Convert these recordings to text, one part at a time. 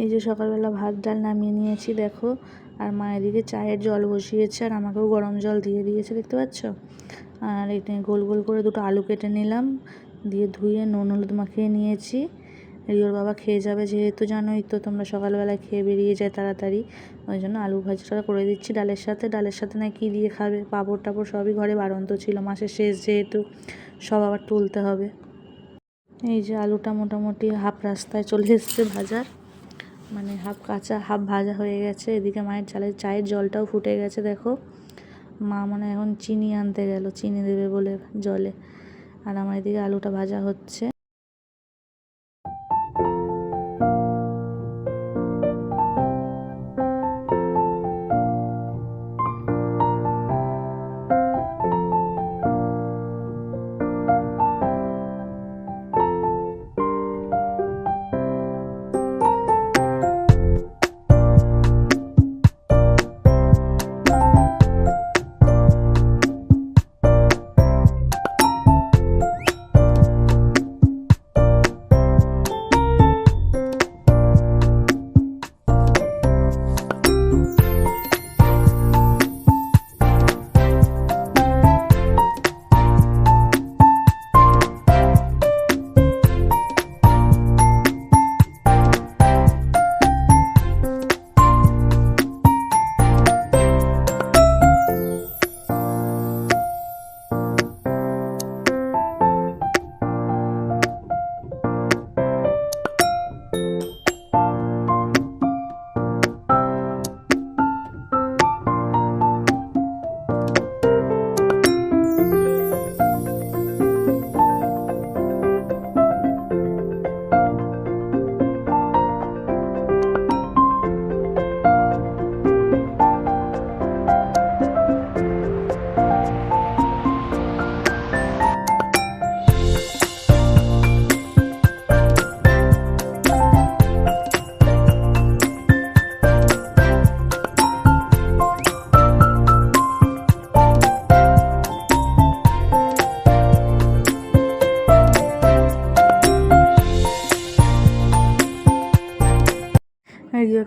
এই যে সকালবেলা ভাত, ডাল নামিয়ে নিয়েছি, দেখো। আর মা এদিকে চায়ের জল বসিয়েছে আর আমাকেও গরম জল দিয়ে দিয়েছে, দেখতে পাচ্ছ? আর এটা গোল গোল করে দুটো আলু কেটে নিলাম, দিয়ে ধুয়ে নুন হলুদ মাখিয়ে নিয়েছি। রিওর বাবা খেয়ে যাবে যেহেতু জানোই তো, তোমরা সকালবেলা খেয়ে বেরিয়ে যায় তাড়াতাড়ি। ওই জন্য আলু ভাজাটা করে দিচ্ছি ডালের সাথে। ডালের সাথে না কী দিয়ে খাবে? পাঁপড় টাপড় সবই ঘরে বারন্ত ছিল, মাসের শেষ যেহেতু, সব আবার তুলতে হবে। এই যে আলুটা মোটামুটি হাফ রাস্তায় চলে এসছে ভাজার। মানে হাফ কাঁচা, হাফ ভাজা হয়ে গেছে। এদিকে মায়ের চালের চায়ের জলটাও ফুটে গেছে, দেখো। মা মনে এখন চিনি আনতে গেল, চিনি দেবে বলে জলে। আর আমার এদিকে আলুটা ভাজা হচ্ছে।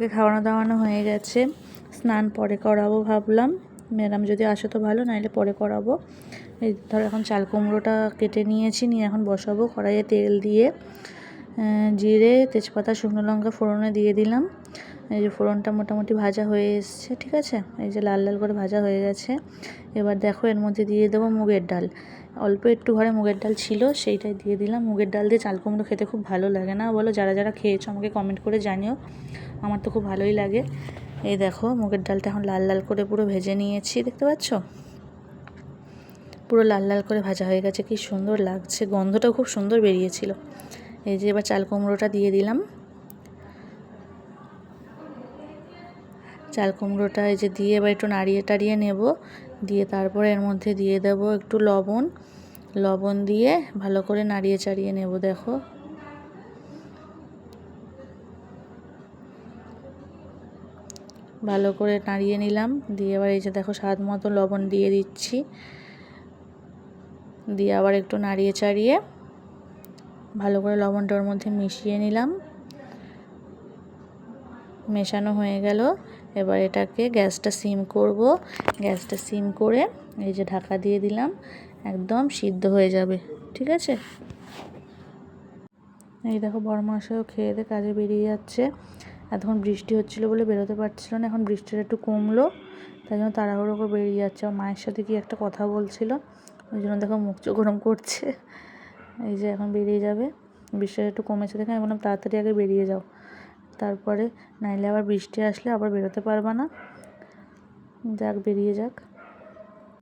রিওকে খাওয়ানো দাওয়ানো হয়ে গেছে। স্নান পরে করাবো ভাবলাম। ম্যাডাম যদি আসে তো ভালো, নাইলে পরে করাবো। এই ধর এখন চাল কুমড়োটা কেটে নিয়েছি, নিয়ে এখন বসাবো কড়াইয়ে তেল দিয়ে। জিরে, তেজপাতা, শুকনো লঙ্কা ফোড়নে দিয়ে দিলাম। এই যে ফোড়নটা মোটামুটি ভাজা হয়ে এসছে, ঠিক আছে? এই যে লাল লাল করে ভাজা হয়ে গেছে। এবার দেখো এর মধ্যে দিয়ে দেবো মুগের ডাল। অল্প একটু ঘরে মুগের ডাল ছিল, সেইটাই দিয়ে দিলাম। মুগের ডাল দিয়ে চাল কুমড়ো খেতে খুব ভালো লাগে না? বলো যারা যারা খেয়েছো আমাকে কমেন্ট করে জানিও। আমার তো খুব ভালোই লাগে। এই দেখো, মুগের ডালটা এখন লাল লাল করে পুরো ভেজে নিয়েছি, দেখতে পাচ্ছ? পুরো লাল লাল করে ভাজা হয়ে গেছে, কি সুন্দর লাগছে, গন্ধটাও খুব সুন্দর বেরিয়েছিল। এই যে এবার চাল কুমড়োটা দিয়ে দিলাম। চাল কুমড়োটা এই যে দিয়ে এবার একটু নাড়িয়ে টাড়িয়ে নেব, দিয়ে তারপরে এর মধ্যে দিয়ে দেব একটু লবণ। লবণ দিয়ে ভালো করে নাড়িয়ে চাড়িয়ে নেব, দেখো। ভালো করে নাড়িয়ে নিলাম। দিয়ে এবার এই যে দেখো স্বাদ মতো লবণ দিয়ে দিচ্ছি। দিয়ে আবার একটু নাড়িয়ে চাড়িয়ে ভালো করে লবণটা ওর মধ্যে মিশিয়ে নিলাম। মেশানো হয়ে গেল। এবার এটাকে গ্যাসটা সিম করব। গ্যাসটা সিম করে এই যে ঢাকা দিয়ে দিলাম। একদম সিদ্ধ হয়ে যাবে। ঠিক আছে? এই দেখো বড় মশাইও খেয়ে দিয়ে কাজে বেরিয়ে যাচ্ছে। এতক্ষণ বৃষ্টি হচ্ছিল বলে বেরোতে পারছিল না, এখন বৃষ্টিটা একটু কমলো, তাই জন্য তাড়াহুড়ো করে বেরিয়ে যাচ্ছে। আর মায়ের সাথে কি একটা কথা বলছিল, ওই জন্য দেখো মুখ চোখ গরম করছে। এই যে এখন বেরিয়ে যাবে, বৃষ্টিটা একটু কমেছে দেখে আমি বললাম, তাড়াতাড়ি আগে বেরিয়ে যাও। তারপরে নাইলে আবার বৃষ্টি আসলে আবার বেরোতে পারবা না। যাক, বেরিয়ে যাক।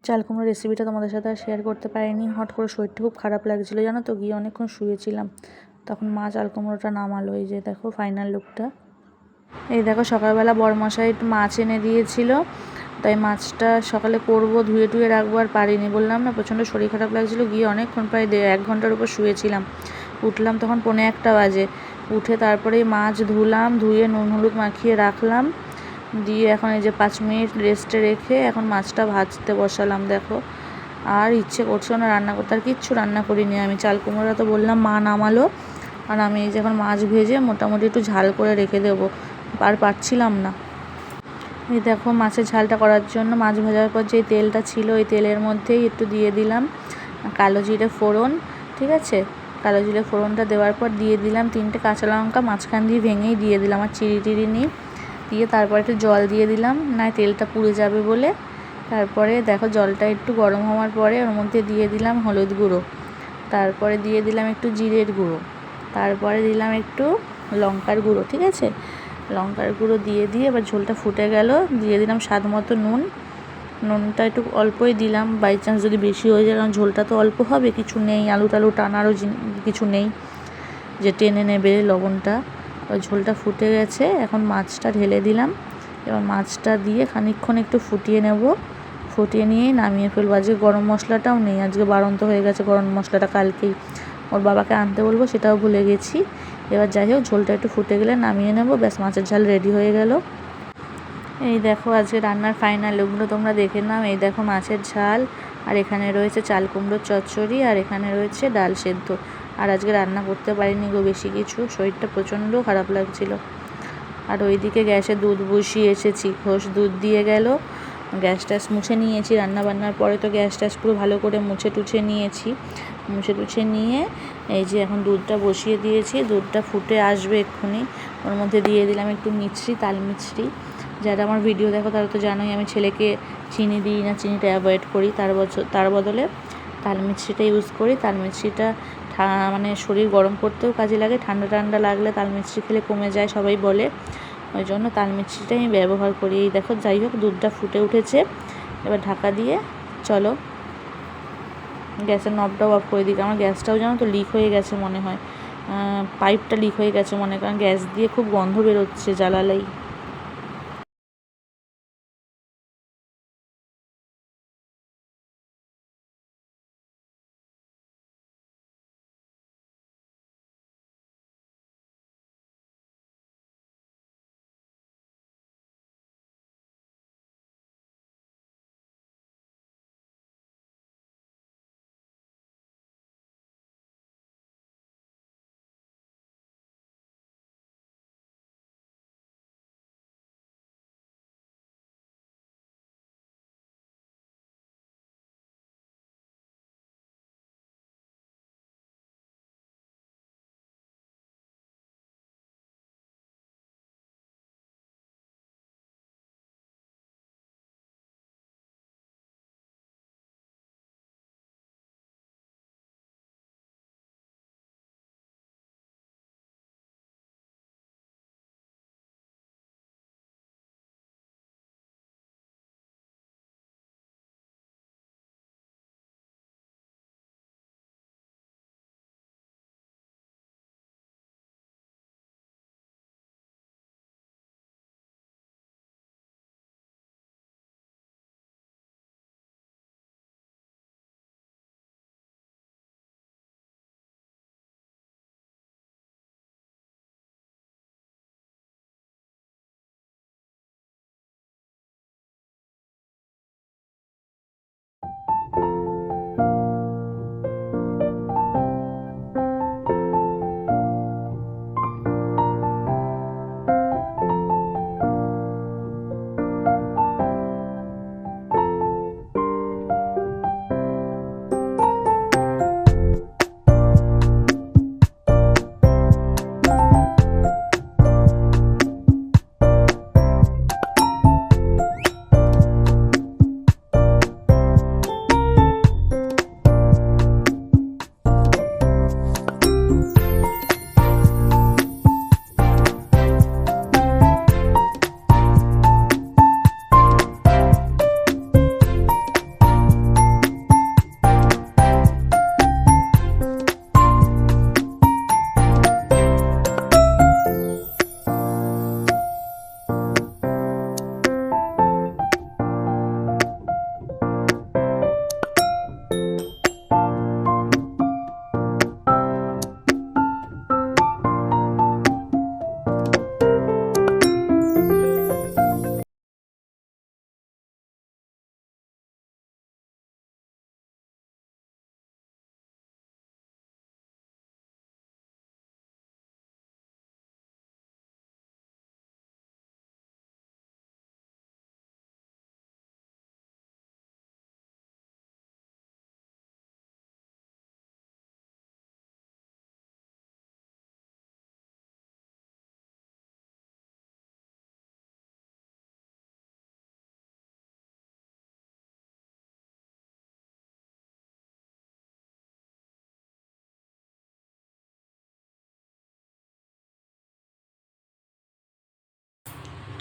চাল কুমড়োর রেসিপিটা তোমাদের সাথে আর শেয়ার করতে পারিনি হট করে শরীরটা খুব খারাপ লাগছিল, জানো তো গিয়ে অনেকক্ষণ শুয়েছিলাম। তখন মা চাল কুমড়োটা নামালো, এই যে দেখো ফাইনাল লুকটা এই দেখো সকালবেলা বড়মশাই একটু মাছ এনে দিয়েছিল, তাই মাছটা সকালে করব, ধুয়ে টুয়ে রাখব আর পারিনি। বললাম, না, প্রচণ্ড শরীর খারাপ লাগছিল। গিয়ে অনেকক্ষণ প্রায় এক ঘণ্টার উপর শুয়েছিলাম। উঠলাম তখন পৌনে একটা বাজে। উঠে তারপরে মাছ ধুলাম, ধুয়ে নুন হলুদ মাখিয়ে রাখলাম। দিয়ে এখন এই যে পাঁচ মিনিট রেস্টে রেখে এখন মাছটা ভাজতে বসালাম, দেখো। আর ইচ্ছে করছে না রান্না করতে, আর কিচ্ছু রান্না করিনি আমি। চাল কুমড়োটা তো বললাম মা নামালো। আর আমি এই যে এখন মাছ ভেজে মোটামুটি একটু ঝাল করে রেখে দেবো। আর পারছিলাম না। এই দেখো মাছের ঝালটা করার জন্য, মাছ ভাজার পর যে তেলটা ছিল, ওই তেলের মধ্যেই একটু দিয়ে দিলাম কালো জিরে ফোড়ন, ঠিক আছে? কালো জিরে ফোড়নটা দেওয়ার পর দিয়ে দিলাম তিনটে কাঁচা লঙ্কা, মাঝখান দিয়ে ভেঙেই দিয়ে দিলাম, আর চিড়ি টিড়ি নিই দিয়ে তারপর একটু জল দিয়ে দিলাম না তেলটা পুড়ে যাবে বলে। তারপরে দেখো জলটা একটু গরম হওয়ার পরে ওর মধ্যে দিয়ে দিলাম হলুদ গুঁড়ো। তারপরে দিয়ে দিলাম একটু জিরের গুঁড়ো। তারপরে দিলাম একটু লঙ্কার গুঁড়ো, ঠিক আছে? লঙ্কার গুঁড়ো দিয়ে দিয়ে এবার ঝোলটা ফুটে গেল। দিয়ে দিলাম স্বাদ মতো নুন। নুনটা একটু অল্পই দিলাম। বাই চান্স যদি বেশি হয়ে যায়, কারণ ঝোলটা তো অল্প হবে, কিছু নেই। আলু টালু টানারও কিছু নেই যে টেনে নেবে লবণটা। ওই ঝোলটা ফুটে গেছে। এখন মাছটা ঢেলে দিলাম। এবার মাছটা দিয়ে খানিকক্ষণ একটু ফুটিয়ে নেব। ফুটিয়ে নিয়েই নামিয়ে ফেলব। আজকে গরম মশলাটাও নেই। আজকে বাড়ন্ত হয়ে গেছে গরম মশলাটা কালকেই। ওর বাবাকে আনতে বলব, সেটাও ভুলে গেছি। এবার যাই হোক, ঝোলটা একটু ফুটে গেলে নামিয়ে নেব। ব্যাস, মাছের ঝাল রেডি হয়ে গেল। এই দেখো, আজকে রান্নার ফাইনাল লুকগুলো তোমরা দেখে নাও। এই দেখো, মাছের ঝাল। আর এখানে রয়েছে চাল কুমড়োর চচ্চড়ি, আর এখানে রয়েছে ডাল সেদ্ধ। আর আজকে রান্না করতে পারিনি গো বেশি কিছু। শরীরটা প্রচণ্ড খারাপ লাগছিল। আর ওইদিকে গ্যাসে দুধ বসিয়ে এসেছি। ঘোষ দুধ দিয়ে গেল। গ্যাস ট্যাস মুছে নিয়েছি রান্না বান্নার পরে তো গ্যাস ট্যাস পুরো ভালো করে মুছে টুছে নিয়েছি। মুছে টুছে নিয়ে এই যে এখন দুধটা বসিয়ে দিয়েছি, দুধটা ফুটে আসবে এক্ষুনি। ওর মধ্যে দিয়ে দিলাম একটু মিছরি, তাল মিছরি। যারা আমার ভিডিও দেখো তারা তো জানোই আমি ছেলেকে চিনি দিই না, চিনিটা অ্যাভয়েড করি। তার বছর তার বদলে তাল মিছরিটা ইউজ করি। তাল মিছরিটা মানে শরীর গরম করতেও কাজে লাগে, ঠান্ডা ঠান্ডা লাগলে তাল মিছরি খেলে কমে যায়, সবাই বলে। ওই জন্য তাল মিষ্টিটাই আমি ব্যবহার করি। এই দেখো, যাই হোক, দুধটা ফুটে উঠেছে। এবার ঢাকা দিয়ে চলো, গ্যাসের নবটাও অফ করে দিই আমার গ্যাসটাও জানো তো লিক হয়ে গেছে মনে হয়। পাইপটা লিক হয়ে গেছে মনে কারণ গ্যাস দিয়ে খুব গন্ধ বেরোচ্ছে জ্বালালেই।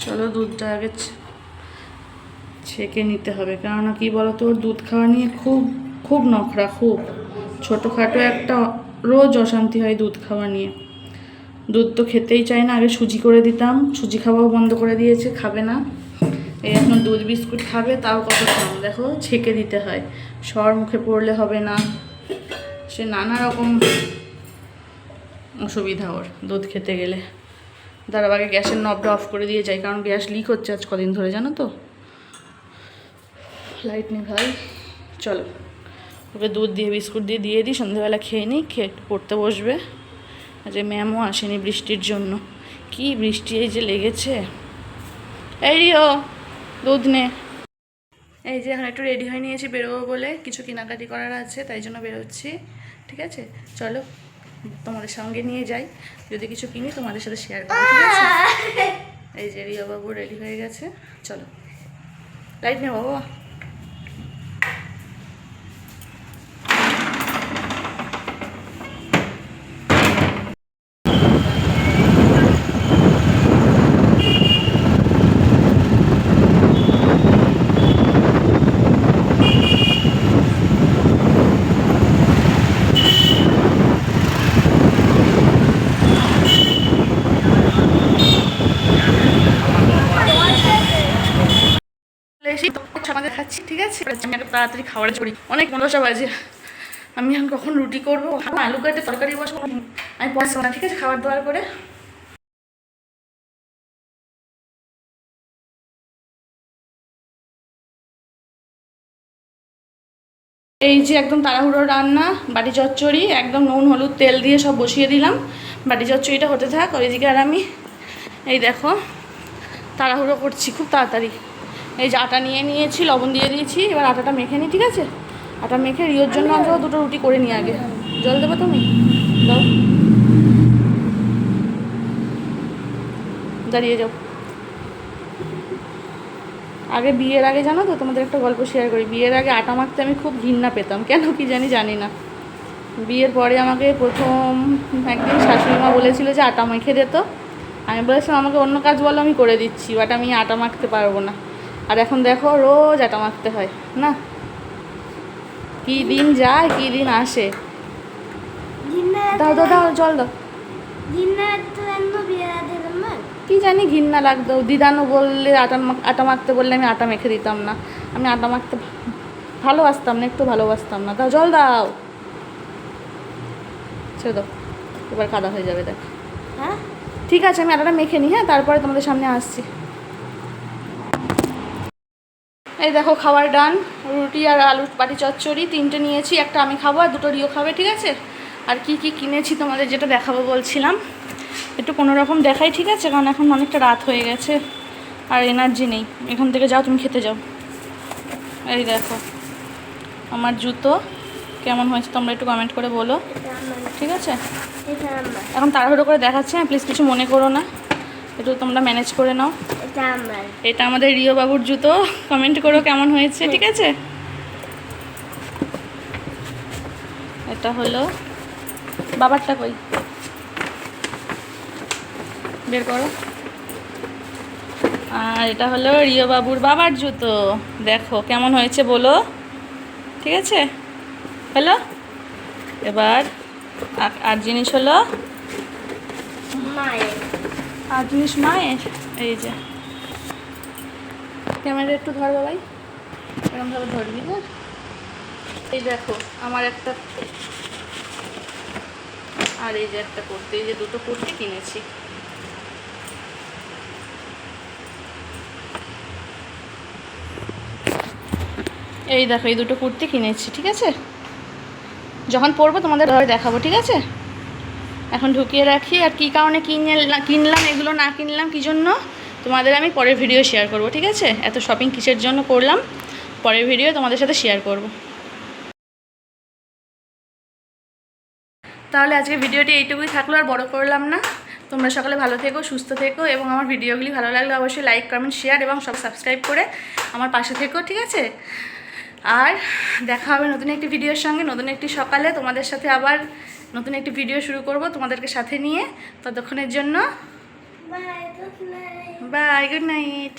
চলো দুধটা আগে ছেঁকে নিতে হবে। কেননা কি বলতো ওর দুধ খাওয়া নিয়ে খুব খুব নখরা, খুব। ছোটোখাটো একটা রোজ অশান্তি হয় দুধ খাওয়া নিয়ে। দুধ তো খেতেই চায় না, আগে সুজি করে দিতাম। সুজি খাওয়াও বন্ধ করে দিয়েছে, খাবে না। এই এখন দুধ বিস্কুট খাবে, তাও কত কম দেখো, ছেঁকে দিতে হয়। সর মুখে পড়লে হবে না। সে নানা রকম অসুবিধা ওর দুধ খেতে গেলে। তার আগে গ্যাসের নবটা অফ করে দিয়ে যাই, কারণ গ্যাস লিক হচ্ছে আজ কদিন ধরে, জানো তো? লাইট নেই ভাই। চলো, ওকে দুধ দিয়ে, বিস্কুট দিয়ে দিয়ে দিই সন্ধ্যেবেলা খেয়ে নিই, খেয়ে পড়তে বসবে। আজ ম্যামও আসেনি বৃষ্টির জন্য। কি বৃষ্টি এই যে লেগেছে। এই রিও, দুধ নে। এই যে এখন একটু রেডি হয়ে নিয়েছি বেরোবো বলে, কিছু কেনাকাটি করার আছে, তাই জন্য বেরোচ্ছি। ঠিক আছে? চলো। তোমাদের সঙ্গে নিয়ে যাই। যদি কিছু কিনি তোমাদের সাথে শেয়ার করব ঠিক আছে? এই যে রিয়া বাবু রেডি হয়ে গেছে। চলো। লাইট নে বাবা এসে আমাদের খাচ্ছি ঠিক আছে। আমি একটা তাড়াতাড়ি খাবারে চড়ি অনেক মনসা বাজে। আমি এখন কখন রুটি করব? আলু কাটে তরকারি বসবো। আমি পয়সা না, ঠিক আছে? খাবার দাবার করে। এই যে একদম তাড়াহুড়ো রান্না, বাটি চচ্চড়ি, একদম নুন, হলুদ, তেল দিয়ে সব বসিয়ে দিলাম। বাটি চচ্চড়িটা হতে থাক, ওইদিকে আর আমি এই দেখো, তাড়াহুড়ো করছি খুব তাড়াতাড়ি। এই যে আটা নিয়ে নিয়েছি লবণ দিয়ে দিয়েছি এবার আটাটা মেখে নিই ঠিক আছে? আটা মেখে রিওর জন্য অন্তত দুটো রুটি করে নিই আগে। জল দেবো তুমি? দাও। দাঁড়িয়ে যাও। আগে বিয়ের আগে জানো তো তোমাদের একটা গল্প শেয়ার করি। বিয়ের আগে আটা মাখতে আমি খুব ঘৃণা পেতাম। কেন কি জানি জানি না। বিয়ের পরে আমাকে প্রথম একদিন শাশুড়ি মা বলেছিল যে আটা মেখে দে তো। আমি বলেছিলাম আমাকে অন্য কাজ বলো আমি করে দিচ্ছি বাট আমি আটা মাখতে পারব না। আর এখন দেখো রোজ আটা মাখতে হয় না? কী দিন যায় কী দিন আসে? দাও দাও দাও জল দাও। কি জানি ঘিন্না লাগতো দিদানো বললে আটা আটা মাখতে বললে আমি আটা মেখে দিতাম না। আমি আটা মাখতে ভালোবাসতাম না একটু ভালোবাসতাম না। দাও জল দাও। ছেড়ে দাও এবার কাদা হয়ে যাবে দেখ। হ্যাঁ? ঠিক আছে আমি আটাটা মেখে নিই হ্যাঁ? তারপরে তোমাদের সামনে আসছি। এই দেখো খাবার ডান রুটি আর আলু বাটি চচ্চড়ি তিনটে নিয়েছি একটা আমি খাব আর দুটো রিও খাবে ঠিক আছে? আর কি কি কিনেছি তোমাদের যেটা দেখাবো বলছিলাম। একটু কোনো রকম দেখাই ঠিক আছে? কারণ এখন অনেকটা রাত হয়ে গেছে আর এনার্জি নেই। এখান থেকে যাও তুমি খেতে যাও। এই দেখো আমার জুতো। কেমন হয়েছে তোমরা একটু কমেন্ট করে বলো। ঠিক আছে? এখন তাড়াহুড়ো করে দেখাচ্ছে প্লিজ কিছু মনে করো না। একটু তোমরা ম্যানেজ করে নাও। এটা আমাদের রিও বাবুর জুতো। কমেন্ট করো কেমন হয়েছে ঠিক আছে? এটা হলো বাবারটা কই? বের করো। আর এটা হলো রিও বাবুর বাবার জুতো। দেখো কেমন হয়েছে বলো। ঠিক আছে? হলো? এবার আর- জিনিস হলো? আর জিনিস মায়ের? এই যে। ক্যামেরা একটু ধরবো ভাই। এরকমভাবে ধরবি না এই দেখো, আমার একটা আর এই যে একটা কুর্তি, এই যে দুটো কুর্তি কিনেছি। এই দেখো, এই দুটো কুর্তি কিনেছি, ঠিক আছে? যখন পরবো তোমাদের ঘরে দেখাবো, ঠিক আছে? এখন ঢুকিয়ে রাখি। আর কী কারণে কিনে কিনলাম, এগুলো না কিনলাম, কী জন্য? তোমাদের আমি পরের ভিডিও শেয়ার করব, ঠিক আছে? এত শপিং কিসের জন্য করলাম? পরের ভিডিও তোমাদের সাথে শেয়ার করব। তাহলে আজকে ভিডিওটি এইটুকুই থাকল, আর বড় করলাম না। তোমরা সকালে ভালো থেকো, সুস্থ থেকো, এবং আমার ভিডিওগুলি ভালো লাগলে অবশ্যই লাইক কমেন্ট শেয়ার এবং সব সাবস্ক্রাইব করে আমার পাশে থেকো, ঠিক আছে? আর দেখা হবে নতুন একটি ভিডিওর সঙ্গে, নতুন একটি সকালে তোমাদের সাথে আবার নতুন একটি ভিডিও শুরু করব তোমাদেরকে সাথে নিয়ে ততক্ষণের জন্য. Bye good night